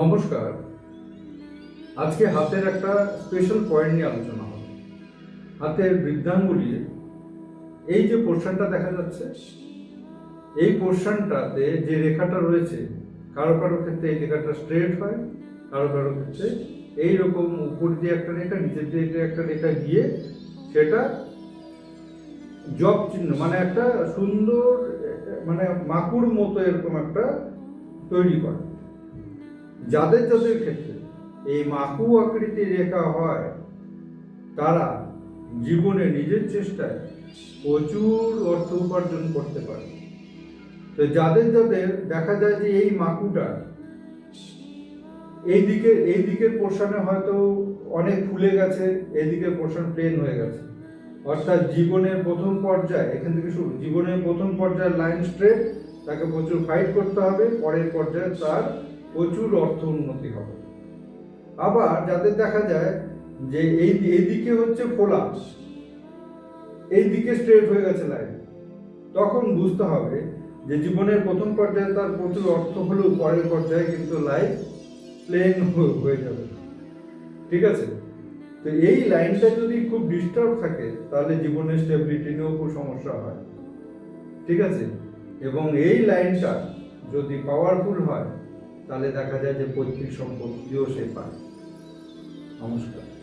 নমস্কার। আজকে হাতের একটা স্পেশাল পয়েন্ট নিয়ে আলোচনা হবে। হাতের বৃদ্ধাঙ্গুলি, এই যে পোর্শনটা দেখা যাচ্ছে, এই পোর্শনটাতে যে রেখাটা রয়েছে, কারও কারও ক্ষেত্রে এই রেখাটা স্ট্রেট হয়, কারও কারও ক্ষেত্রে এইরকম উপর দিয়ে একটা রেখা, নিচের দিয়ে একটা রেখা গিয়ে সেটা জব চিহ্ন মানে একটা সুন্দর মানে মাকুর মতো এরকম একটা তৈরি করে। যাদের যাদের ক্ষেত্রে এই মাকু আকৃতি রেখা হয়, তারা জীবনে নিজের চেষ্টায় প্রচুর অর্থ উপার্জন করতে পারে। তো যাদের যাদের দেখা যায় যে এই মাকুটা এই দিকে এই দিকের পোর্শনে হয়তো অনেক ফুলে গেছে এই দিকের পোর্শন প্লেন হয়ে গেছে। অর্থাৎ জীবনের প্রথম পর্যায়ে, এখান থেকে শুরু, জীবনের প্রথম পর্যায়ে লাইন স্ট্রেট তাকে প্রচুর ফাইট করতে হবে, পরের পর্যায়ে তার প্রচুর অর্থ উন্নতি হবে। আবার যাদের দেখা যায় যে এই এইদিকে হচ্ছে ফোলা এই দিকে স্ট্রেট হয়ে গেছে লাইন তখন বুঝতে হবে যে জীবনের প্রথম পর্যায়ে তার প্রচুর অর্থ হলেও পরের পর্যায়ে কিন্তু লাইফ প্লেন হয়ে যাবে। ঠিক আছে? তো এই লাইনটা যদি খুব ডিস্টার্ব থাকে, তাহলে জীবনের স্টেবিলিটি নিয়েও খুব সমস্যা হয়। ঠিক আছে? এবং এই লাইনটা যদি পাওয়ারফুল হয় তাহলে দেখা যায় যে পৈতৃক সম্পত্তিও সে পায়। নমস্কার।